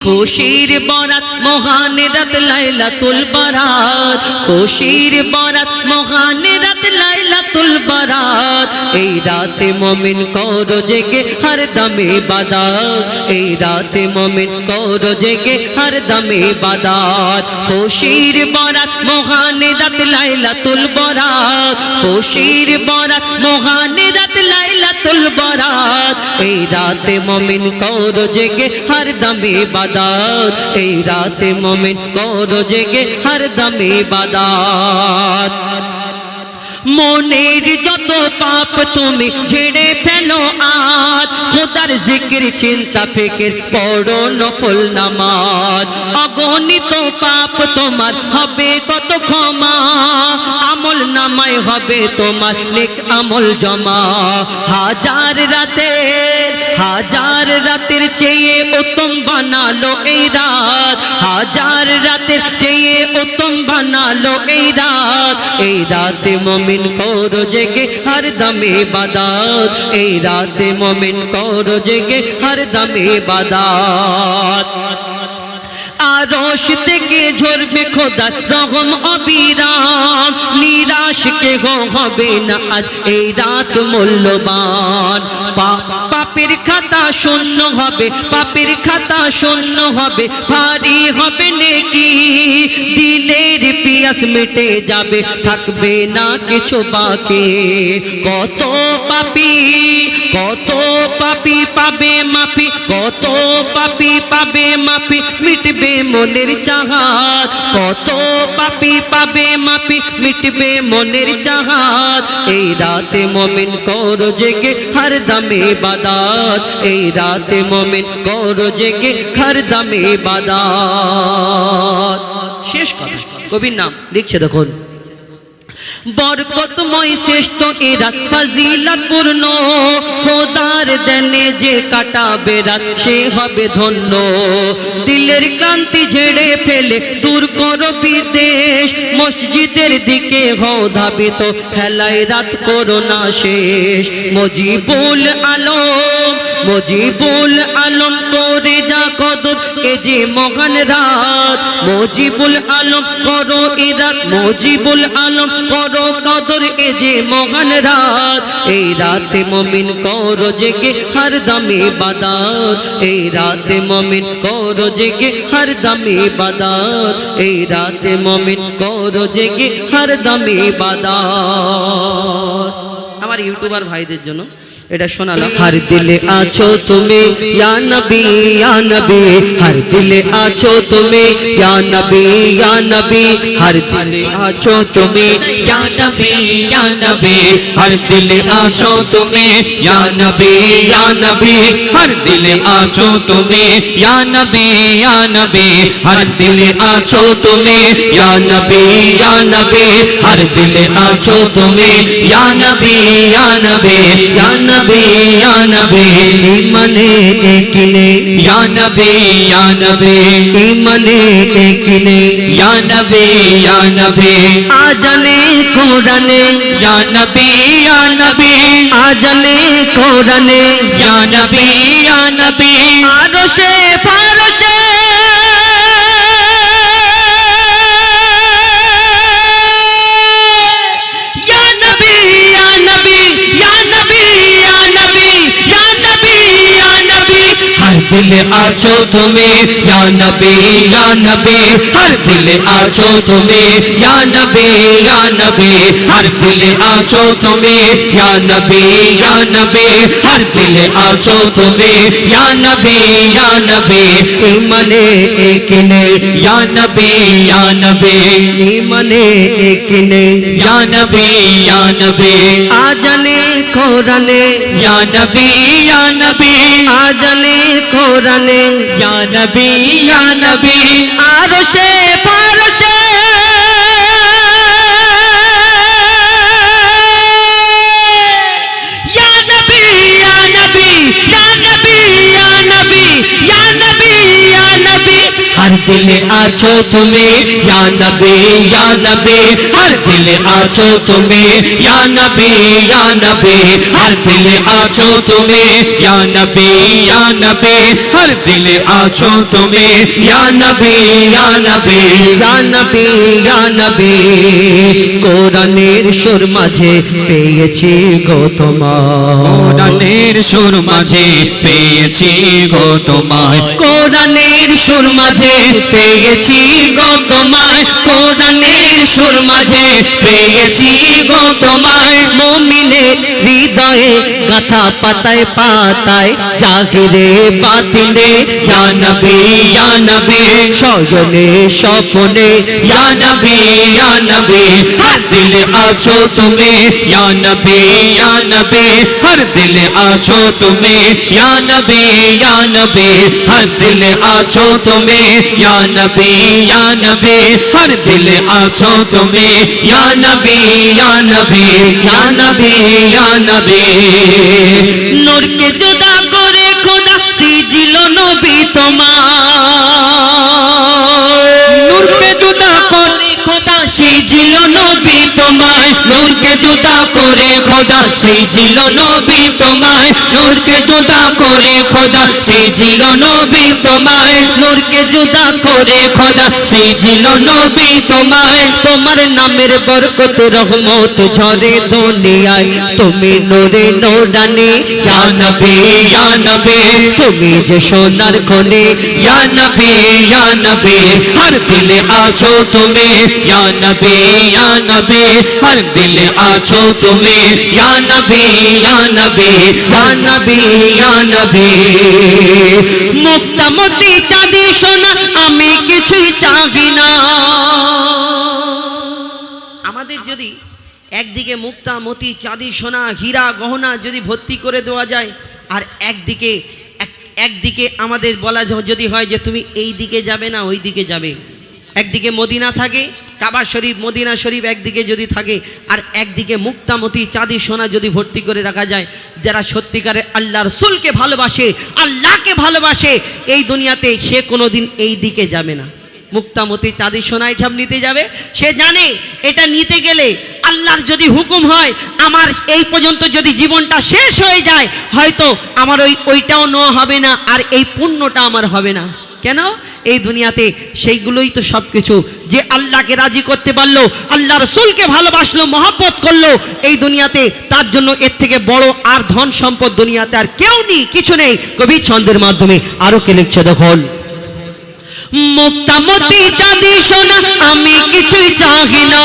খুশির বরাত মহান রাত লাইলাতুল বারাত। খুশির বরাত মহান রাত লাইলাতুল বারাত। এই রাতে মমিন কর জেগে হর দমে বাদাত। এই রাতে মমিন কর জেগে হর দমে বাদাত। খুশির বরাত মহান রাত লাইলাতুল বারাত। খুশির বরাত মহান রাত লাইলাতুল বারাত। এই রাতে মমিন কর জেগে হর দমে বাদাত। এই রাতে মমিন কর জেগে হর দমে বাদাত। মনের যত পাপ তুমি ছেড়ে ফেলো আজ। খোদার জিকির, চিন্তা, ফিকির, পড়ো নফল নামাজ। অগণিত পাপ তোমার হবে কত ক্ষমা। আমল নামায় হবে তোমার নেক আমল জমা। হাজার রাতে হাজার রাতের চেয়ে উত্তম বানালো এই রাত। হাজার রাতের চেয়ে উত্তম বানালো এই রাত। এই রাতে মমিন কর জেগে হর দমে বাদাত। এই রাতে মমিন কর জেগে হর দমে বাদাত। আরশ থেকে ঝরবে খোদার রহম অবিরাম। নিরাশ কে গো হবে না আজ এই রাত মূল্যবান। পা- পাপের খাতা শূন্য হবে, পাপের খাতা শূন্য হবে, ভারী হবে নেকি। দিলের পিয়াস মেটে যাবে, থাকবে না কিছু বাকি। কত পাপি কত পাপি পাবে মাফি, কত পাপি পাবে মাফি, মিটবে মনের চাহাত। কত পাপি পাবে মাফি, মিটবে মনের চাহাত। এই রাতে মমিন কর জেগে হর দমে বাদাত। এই রাতে মমিন কর জেগে হর দমে বাদাত। শেষ কবির নাম লিখছে দেখুন। বরকতময় শ্রেষ্ঠ এরা ফাজিলাত পূর্ণ খোদার দেনে যে কাটাবে রাত, সে হবে ধন্য। দিলের ক্লান্তি ঝেড়ে ফেলে দূর করো বিদেশ। মসজিদের দিকে হও ধাবিত, হেলায় রাত করো না শেষ। মজিবুল আলম মজিবুল আলম করে যা কদর, এ যে মহান রাত। মজিবুল আলম করো এ রাত, মজিবুল আলম করো কদর, এ যে মহান রাত। এই রাতে মমিন করো জেগে হর দমে বাদাত। এই রাতে মমিন করো জেগে হর দমে বাদাত। এই রাতে মমিন করো জেগে হর দমে বাদাত। আমার ইউটিউবার ভাইদের জন্য এটা শোনালাম। হর দিলে আছো তুমি, ইয়া নবী ইয়া নবী। হর দিলে আছো তুমি, ইয়া নবী ইয়া নবী। হর দিলে আছো তুমি, ইয়া নবী ইয়া নবী। হর দিলে আছো তুমি, ইয়া নবী ইয়া নবী। হর দিলে আছো তুমি, ইয়া নবী ইয়া নবী। হর দিলে আছো তুমি, ইয়া নবী ইয়া নবী। হর দিলে আছো তুমি, ইয়া নবী ইয়া নবী। ইয়া নবী ইয়া নবী ইমানে একিনে ইয়া নবী ইয়া নবী ইমানে একিনে ইয়া নবী ইয়া নবী আজানে কোরআনে ইয়া নবী ইয়া নবী আজানে কোরআনে ইয়া নবী ইয়া নবী দিলে আছো তুমি ইয়া নবী ইয়া নবী হর দিলে আছো তুমি ইয়া নবী ইয়া নবী হর দিলে আছো তুমি ইয়া নবী ইয়া নবী হর দিলে আছো তুমি ইয়া নবী ইয়া নবী ইমানে একনে ইয়া নবী ইয়া নবী ইমানে একনে ইয়া নবী ইয়া নবী আজানে কোরআনে ইয়া নবী ইয়া নবী। আজানে কোরআনে ইয়া নবী ইয়া নবী। আরশে পা আছো তুমি নবে নবী হর দিলে আছো তুমি নবে নবে হর দিলে আছো তুমি নবে নবে হর দিলে আছো তুমি নবে নবে নবে নবে ইয়া কোরআনের সুর মাঝে পেয়েছি গো তোমার সুর মাঝে পেয়েছি গো তোমায়। কোরআনের সুর মাঝে পেয়েছি গো তোমায় কোরআনের সুর মাঝে পেয়েছি গো তোমায় মমিনে হৃদয়ে কথা পাতায় পাতায় জাগিরে বাতিলে ইয়ানবি ইয়ানবি সজনে স্বপনে ইয়ানবি ইয়ানবি হর দিলে আছো তুমি ইয়ানবি ইয়ানবি হর দিলে আছো তুমি ইয়ানবি ইয়ানবি হর দিলে আছো তুমি ইয়ানবি ইয়ানবি হর দিলে আছো তুমি ইয়ানবি ইয়ানবি ইয়ানবি ইয়ানবি নরকে জোদা করে খোদা সিজিল নবী তোমায় নরকে জোদা করে খোদা সিজিল নবী তোমায় নূরকে জোদা করে খোদা সিজিল নবী তোমায় নরকে জোদা করে খোদা সিজিল নবী তোমায় জুদা করে খোদা সেজিল নবী তোমায়। তোমার নামের বরকত, রহমত ঝরে দুনিয়ায়। তুমি নোরে নোরানি, ইয়া নবী ইয়া নবী। তুমি যে সোনার খনে, ইয়া নবী ইয়া নবী। হর দিলে আছো তুমি, ইয়া নবী ইয়া নবী। হর দিলে আছো তুমি, ইয়া নবী ইয়া নবী। ইয়া নবী ইয়া নবী। মুক্তামতি আমি আমাদের যদি একদিকে মুক্তা মতি চাঁদি, সোনা, হীরা, গহনা যদি ভর্তি করে দেওয়া যায়, আর একদিকে, এক- একদিকে আমাদের বলা যদি হয় যে তুমি এই দিকে যাবে না, ওই দিকে যাবে। একদিকে মদিনা থাকে, কাবা শরীফ, মদিনা শরীফ একদিকে যদি থাকে, আর একদিকে মুক্তামতি, চাঁদি, সোনা যদি ভর্তি করে রাখা যায়, যারা সত্যিকারের আল্লাহ রসুলকে ভালোবাসে, আল্লাহকে ভালোবাসে, এই দুনিয়াতে সে কোনো দিন এই দিকে যাবে না। মুক্তামতি চাঁদি সোনাই ঠাম নিতে যাবে। সে জানে এটা নিতে গেলে আল্লাহর যদি হুকুম হয়, আমার এই পর্যন্ত যদি জীবনটা শেষ হয়ে যায়, হয়তো আমার ওই, ওইটাও নেওয়া হবে না, আর এই পুণ্যটা আমার হবে না। কেন? এই দুনিয়াতে সেইগুলোই তো সব কিছু যে আল্লাহকে রাজি করতে পারল, আল্লাহ রসুলকে ভালোবাসলো, মহব্বত করল, এই দুনিয়াতে তার জন্য এর থেকে বড় আর ধন সম্পদ দুনিয়াতে আর কেউ নেই, কিছু নেই। কবি ছন্দের মাধ্যমে আরও কে লিখছে দেখুন। মুক্তামতি চাঁদি সোনা আমি কিছুই চাহি না।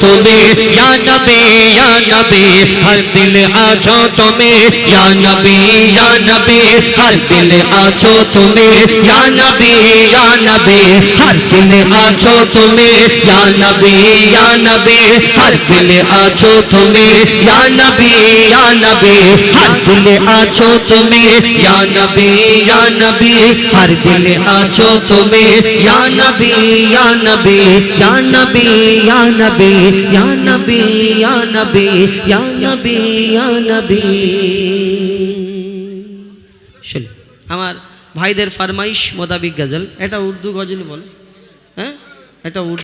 तुम्हें या नबी या नबी हर दिल आछो तुम्हें या नबी या नबी हर दिल आछो तुम्हें या नबी या नबी हर दिल आछो तुम्हें या नबी या नबी हर दिल आछो तुम्हें या नबी या नबी हर दिल आछो तुम्हें या नबी या नबी हर दिल आछो तुम्हें या नबी या नबी या नबी या नबी ইয়া শুনুন আমার ভাইদের ফারমাইশ মোতাবিক গজল। এটা উর্দু গজল বল। হ্যাঁ? এটা উর্দু